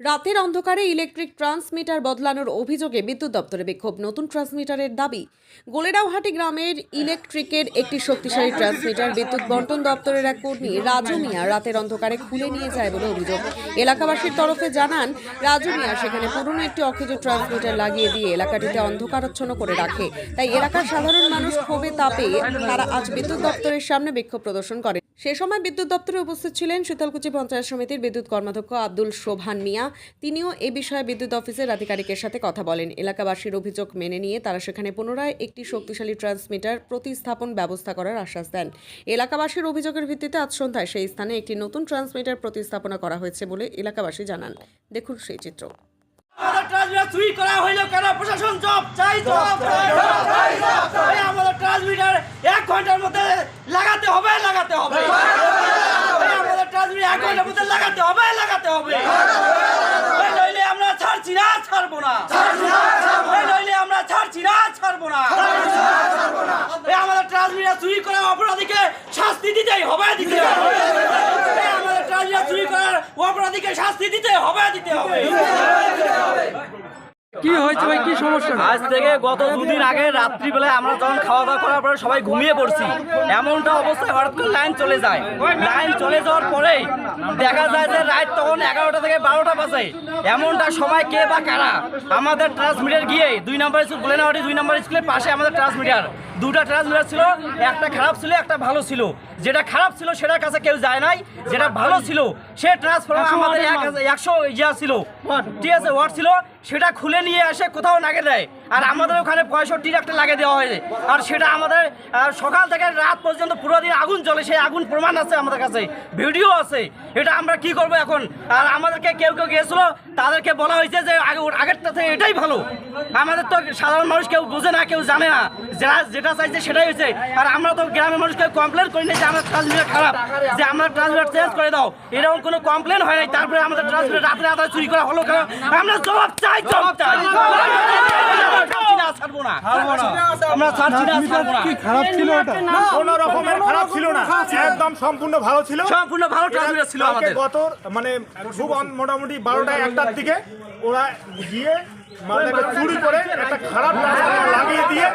রাতের অন্ধকারে electric transmitter বদলানোর অভিযোগে বিদ্যুৎ দপ্তরে বিক্ষোভ। নতুন ট্রান্সমিটারের দাবি, গোলেরাওহাটি গ্রামের ইলেকট্রিকের একটি শক্তিশালী ট্রান্সমিটার বিদ্যুৎ বন্টন দপ্তরের এক কর্মী রাজু মিয়া রাতের অন্ধকারে খুলে নিয়ে যায় বলে অভিযোগ। এলাকাবাসীর তরফে জানান, রাজু মিয়া সেখানে পুরনো একটি অকেজো ট্রান্সমিটার লাগিয়ে দিয়ে এলাকাটিতে অন্ধকারাচ্ছন্ন করে রাখে। তাই এলাকার সাধারণ মানুষ ক্ষোভে তাপে তারা আজ বিদ্যুৎ দপ্তরের সামনে বিক্ষোভ প্রদর্শন করে। সে সময় বিদ্যুৎ দপ্তরে উপস্থিত ছিলেন শীতলকুচি পঞ্চায়েত সমিতির বিদ্যুৎ কর্মাধ্যক্ষ আব্দুল শোভান মিয়া। তিনিও এ বিষয়ে বিদ্যুৎ অফিসের আধিকারিকের সাথে কথা বলেন। এলাকাবাসীর অভিযোগ মেনে নিয়ে তারা সেখানে পুনরায় একটি শক্তিশালী ট্রান্সমিটার প্রতিস্থাপন ব্যবস্থা করার আশ্বাস দেন। এলাকাবাসীর অভিযোগের ভিত্তিতে আজ সন্ধ্যায় সেই স্থানে একটি নতুন ট্রান্সমিটার প্রতিস্থাপনা করা হয়েছে বলে এলাকাবাসী জানান। দেখুন সেই চিত্র। প্রশাসন জব চাই। ট্রান্সমিটার এক ঘণ্টার মধ্যে লাগাতে হবে লাগাতে হবে। আমাদের ট্রান্সমিটার এক ঘণ্টার মধ্যে লাগাতে হবে লাগাতে হবে। নইলে আমরা ছাড়ছি না ছাড়বো না। এই নইলে আমরা ছাড়ছি না ছাড়বো না। আমাদের ট্রান্সমিটার চুরি করা অপরাধীকে শাস্তি দিতেই হবে দিতে হবে। আমাদের ট্রান্সমিটার চুরি করার অপরাধীকে শাস্তি দিতে হবে দিতে হবে। কি হয়েছে ভাই? কি সমস্যা? আজ থেকে গত দুদিন আগে রাত্রিবেলায় আমরা যখন খাওয়া দাওয়া করার পরে সবাই ঘুমিয়ে পড়ছি, এমনটা অবস্থায় হঠাৎ করে লাইন চলে যায়। লাইন চলে যাওয়ার পরেই দেখা যায় যে রাত তখন এগারোটা থেকে বারোটা বাজে। এমনটা সময় কে বা কারা? আমাদের ট্রান্সমিটার গিয়ে দুই নম্বর স্কুল গোলেনাহাটি দুই নম্বর স্কুলের পাশে আমাদের ট্রান্সমিটার দুটা ট্রান্সমিটার ছিল একটা খারাপ ছিল একটা ভালো ছিল। যেটা খারাপ ছিল সেটার কাছে কেউ যায় নাই যেটা ভালো ছিল সে ট্রান্সফরমার আমাদের একশো ইয়া ছিল। ঠিক আছে ওয়াট ছিল সেটা খুলে নিয়ে এসে কোথাও লাগে দেয়। আর আমাদের ওখানে পঁয়ষট্টি একটা লাগিয়ে দেওয়া হয়েছে। আর সেটা আমাদের সকাল থেকে রাত পর্যন্ত পুরো দিন আগুন চলে সেই আগুন প্রমাণ আছে আমাদের কাছে ভিডিও আছে। এটা আমরা কি করব এখন? আর আমাদেরকে কেউ কেউ গিয়েছিল তাদেরকে বলা হয়েছে যে আগে আগেরটা থেকে এটাই ভালো। আমাদের তো সাধারণ মানুষ কেউ বোঝে না কেউ জানে না। যারা যেটা চাইছে সেটাই হয়েছে। আর আমরা তো গ্রামের মানুষকে কমপ্লেন করি না যে আমার ট্রান্সমিটার খারাপ যে আমার ট্রান্সমিটার চেঞ্জ করে দাও। এরকম কোনো কমপ্লেন হয় নাই তারপরে আমাদের ট্রান্সমিটার রাত্রে আদায় চুরি করা হলো কেন? আমরা জবাব চাই জবাব চাই। ছাড়ছি না, ছাড়বো না। আমরা ছাড়ছি না, ছাড়বো না। কি খারাপ ছিল কোনো রকমের খারাপ ছিল না। একদম সম্পূর্ণ ভালো ছিল। সম্পূর্ণ ভালো ট্রান্সমিটার ছিল আমাদের। গত মানে খুব মোটামুটি বারোটা একটার দিকে ওরা গিয়ে মালটাকে চুরি করে একটা খারাপ লাগিয়ে দিয়ে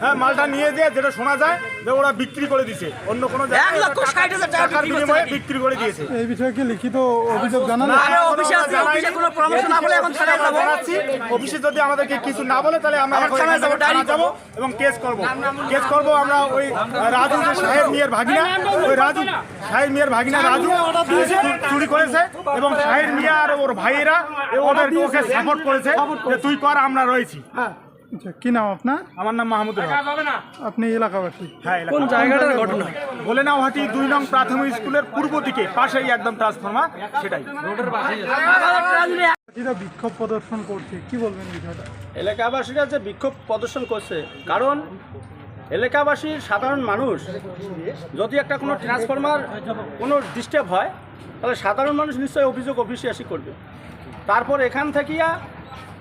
হ্যাঁ মালটা নিয়ে যেয়ে যেটা শোনা যায় যে ওরা বিক্রি করে দিছে। অন্য কোনো টাকার বিক্রি বিনিময়ে বিক্রি করে দিয়েছে। এই বিষয়ে কি লিখিত অভিযোগ জানানো। জানাচ্ছি অফিসে যদি আমাদেরকে কিছু না বলে তাহলে আমরা যাব, এবং কেস করব। কেস করব আমরা ওই রাজু যে সাহেব মিয়ার ভাগিনা ওই রাজু সাহেব মিয়ার ভাগিনা রাজু চুরি- করেছে এবং সাহেব মিয়া আর ওর ভাইয়েরা ওদের ওকে সাপোর্ট করেছে। তুই কর আমরা রয়েছি। আচ্ছা কি নাম আপনার? আমার নাম মাহমুদুর হক আপনি এলাকাবাসী। হ্যাঁ কোন জায়গাটার ঘটনা? দুই নং প্রাথমিক স্কুলের পূর্ব দিকে পাশেই একদম ট্রান্সফরমার সেটাই। বিক্ষোভ প্রদর্শন করছে কি বলবেন বিষয়টা? এলাকাবাসীরা যে বিক্ষোভ প্রদর্শন করছে কারণ এলাকাবাসীর সাধারণ মানুষ যদি একটা কোনো ট্রান্সফরমার কোনো ডিস্টার্ব হয় তাহলে সাধারণ মানুষ নিশ্চয়ই অভিযোগ অফিসে এসে করবে। তারপর এখান থেকে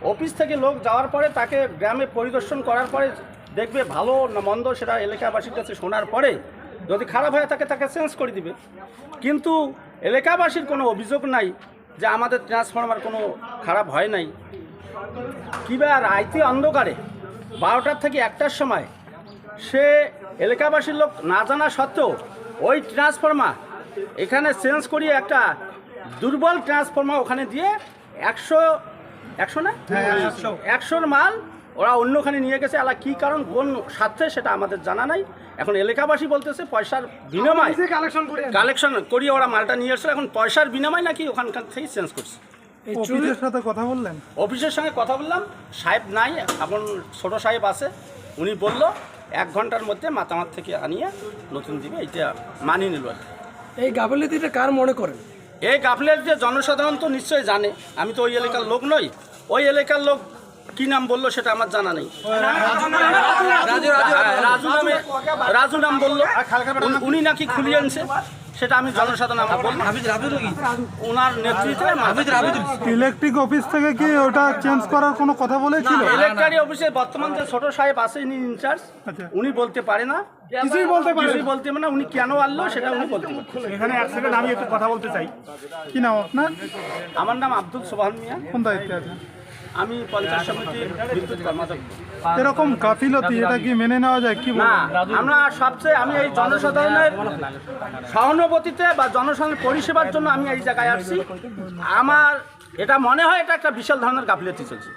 অফিস থেকে লোক যাওয়ার পরে তাকে গ্রামে পরিদর্শন করার পরে দেখবে ভালো না মন্দ সেটা এলাকাবাসীর কাছে শোনার পরে যদি খারাপ হয় তাকে তাকে চেঞ্জ করে দিবে। কিন্তু এলাকাবাসীর কোনো অভিযোগ নাই যে আমাদের ট্রান্সফরমার কোনো খারাপ হয় নাই। কিবা রাইতে অন্ধকারে বারোটার থেকে একটার সময় সে এলাকাবাসীর লোক না জানা সত্ত্বেও ওই ট্রান্সফর্মার এখানে চেঞ্জ করিয়ে একটা দুর্বল ট্রান্সফর্মার ওখানে দিয়ে একশো একশো না? একশোর মাল ওরা অন্যখানে নিয়ে গেছে আলা কী কারণ কোন স্বার্থে সেটা আমাদের জানা নাই। এখন এলাকাবাসী বলতেছে পয়সার বিনিময় কালেকশন করিয়ে ওরা মালটা নিয়ে এসছে এখন পয়সার বিনিময় নাকি ওখানকার থেকে চেঞ্জ করছে। অফিসের সাথে কথা বললেন? অফিসের সঙ্গে কথা বললাম সাহেব নাই এখন ছোট সাহেব আছে। উনি বলল এক ঘণ্টার মধ্যে মাতামাত থেকে আনিয়ে নতুন দিবে এইটা মানিয়ে নিল। এই গাফিলতিটা কার মনে করেন? এই গাফলের যে জনসাধারণ তো নিশ্চয়ই জানে। আমি তো ওই এলাকার লোক নই। ওই এলাকার লোক কি নাম বলল সেটা আমার জানা নেই। রাজু নামে রাজু নাম বলল। উনি নাকি খুলিয়ে আনছে। সেটা আমি জনসাধারণ আমরা বলব ওনার নেতৃত্বে ইলেকট্রিক অফিস থেকে কি ওটা চেঞ্জ করার কোনো কথা বলেছিল? ইলেকট্রারি অফিসে বর্তমান যে ছোট সাহেব আছে ইনি ইনচার্জ আচ্ছা। উনি বলতে পারে না। কিছুই বলতে পারে কিছুই বলতে পারে উনি কেন আনলো সেটা উনি বলতে পারেন এখানে এক সেকেন্ড আমি একটু কথা বলতে চাই। কি নাম আপনার? আমার নাম আব্দুল সোহান মিয়া। কোন দায়িত্বে আছে আমি পঞ্চাশ সমিতির বিদ্যুৎ কর্মচারী। এরকম গাফিলতি? এটা কি মেনে নেওয়া যায়? কি না আমরা সবচেয়ে আমি এই জনসাধারণের সহানুভূতিতে বা জনসাধারণের পরিষেবার জন্য আমি এই জায়গায় আসছি। আমার এটা মনে হয় এটা একটা বিশাল ধরনের গাফিলতি চলছে।